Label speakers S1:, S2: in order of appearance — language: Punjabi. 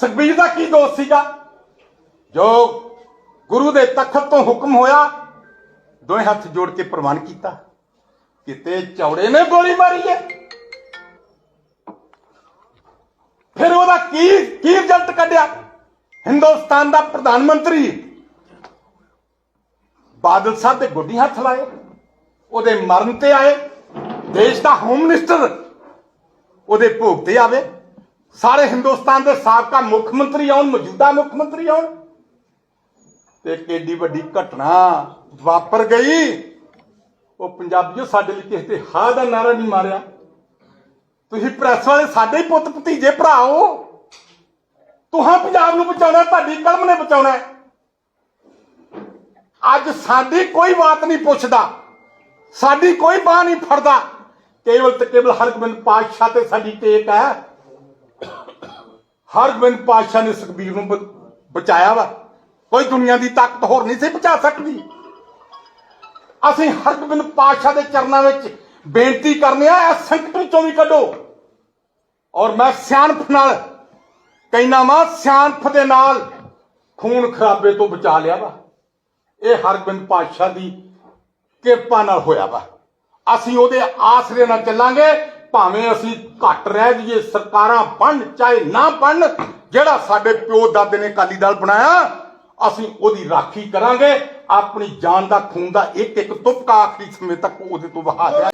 S1: ਸੁਖਬੀਰ ਦਾ ਕੀ ਦੋਸ਼ ਸੀਗਾ? ਜੋ ਗੁਰੂ ਦੇ ਤਖਤ ਤੋਂ ਹੁਕਮ ਹੋਇਆ, ਦੋਵੇਂ ਹੱਥ ਜੋੜ ਕੇ ਪ੍ਰਵਾਨ ਕੀਤਾ ਕਿਤੇ ਚੌੜੇ ਨੇ ਗੋਲੀ ਮਾਰੀ ਹੈ। ਫਿਰ ਉਹਦਾ ਕੀ ਕੀ ਰਿਜ਼ਲਟ ਕੱਢਿਆ? ਹਿੰਦੁਸਤਾਨ ਦਾ ਪ੍ਰਧਾਨ ਮੰਤਰੀ ਬਾਦਲ ਸਾਹਿਬ ਦੇ ਗੋਡੀ ਹੱਥ ਲਾਏ, ਉਹਦੇ ਮਰਨ ਤੇ ਆਏ, ਦੇਸ਼ ਦਾ ਹੋਮ ਮਿਨਿਸਟਰ ਉਹਦੇ ਭੋਗ ਤੇ ਆਵੇ। ਸਾਰੇ ਹਿੰਦੁਸਤਾਨ ਦੇ ਸਾਬਕਾ ਮੁੱਖ ਮੰਤਰੀ ਆਉਣ, ਮੌਜੂਦਾ ਮੁੱਖ ਮੰਤਰੀ ਆਉਣ। ਤੇ ਕਿੱਡੀ ਵੱਡੀ ਘਟਨਾ ਵਾਪਰ ਗਈ। ਉਹ ਪੰਜਾਬੀਓ ਸਾਡੇ ਲਈ ਕਿਸੇ ਤੇ ਹਾਂ ਦਾ ਨਾਰਾ ਨਹੀਂ ਮਾਰਿਆ। ਤੁਸੀਂ ਪ੍ਰੈਸ ਵਾਲੇ ਸਾਡੇ ਹੀ ਪੁੱਤ ਭਤੀਜੇ ਭਰਾ ਹੋ। ਤੁਹਾਂ ਪੰਜਾਬ ਨੂੰ ਬਚਾਉਣਾ, ਤੁਹਾਡੀ ਕਲਮ ਨੇ ਬਚਾਉਣਾ ਅੱਜ ਸਾਡੀ ਕੋਈ ਬਾਤ ਨਹੀਂ ਪੁੱਛਦਾ। ਸਾਡੀ ਕੋਈ ਬਾਹ ਨਹੀਂ ਫੜਦਾ। ਕੇਵਲ ਤੇ ਕੇਵਲ ਹਰਗੋਬਿੰਦ ਪਾਤਸ਼ਾਹ ਤੇ ਸਾਡੀ ਟੇਕ ਹੈ। ਹਰਗੋਬਿੰਦ ਪਾਤਸ਼ਾਹ ਨੇ ਸੁਖਬੀਰ ਨੂੰ ਬਚਾਇਆ ਵਾ। ਕੋਈ ਦੁਨੀਆ ਦੀ ਤਾਕਤ ਹੋਰ ਨਹੀਂ ਸੀ ਬਚਾ ਸਕਦੀ। ਅਸੀਂ ਹਰਗੋਬਿੰਦ ਪਾਤਸ਼ਾਹ ਦੇ ਚਰਨਾਂ ਵਿੱਚ ਬੇਨਤੀ ਕਰਨੇ ਆ ਇਸ ਸੰਕਟ ਵਿੱਚੋਂ ਵੀ ਕੱਢੋ। ਔਰ ਮੈਂ ਸਿਆਣਪ ਨਾਲ ਕਹਿਣਾ ਵਾ, ਸਿਆਣਪ ਦੇ ਨਾਲ ਖੂਨ ਖਰਾਬੇ ਤੋਂ ਬਚਾ ਲਿਆ ਵਾ। ਇਹ ਹਰਗੋਬਿੰਦ ਪਾਤਸ਼ਾਹ ਦੀ ਕਿਰਪਾ ਨਾਲ ਹੋਇਆ ਵਾ। ਅਸੀਂ ਉਹਦੇ ਆਸਰੇ ਨਾਲ ਚੱਲਾਂਗੇ ਭਾਵੇਂ ਅਸੀਂ ਘੱਟ ਰਹਿ ਜਾਈਏ, ਸਰਕਾਰਾਂ ਬਣ ਚਾਹੇ ਨਾ ਬਣ ਜਿਹੜਾ ਸਾਡੇ ਪਿਓ ਦਾਦੇ ਨੇ ਅਕਾਲੀ ਦਲ ਬਣਾਇਆ, ਅਸੀਂ ਉਹਦੀ ਰਾਖੀ ਕਰਾਂਗੇ। ਆਪਣੀ ਜਾਨ ਦਾ ਖੂਨ ਦਾ ਇੱਕ ਇੱਕ ਤੁਪਕਾ ਆਖਰੀ ਸਮੇਂ ਤੱਕ ਉਹਦੇ ਤੋਂ ਵਹਾ ਦਿਆ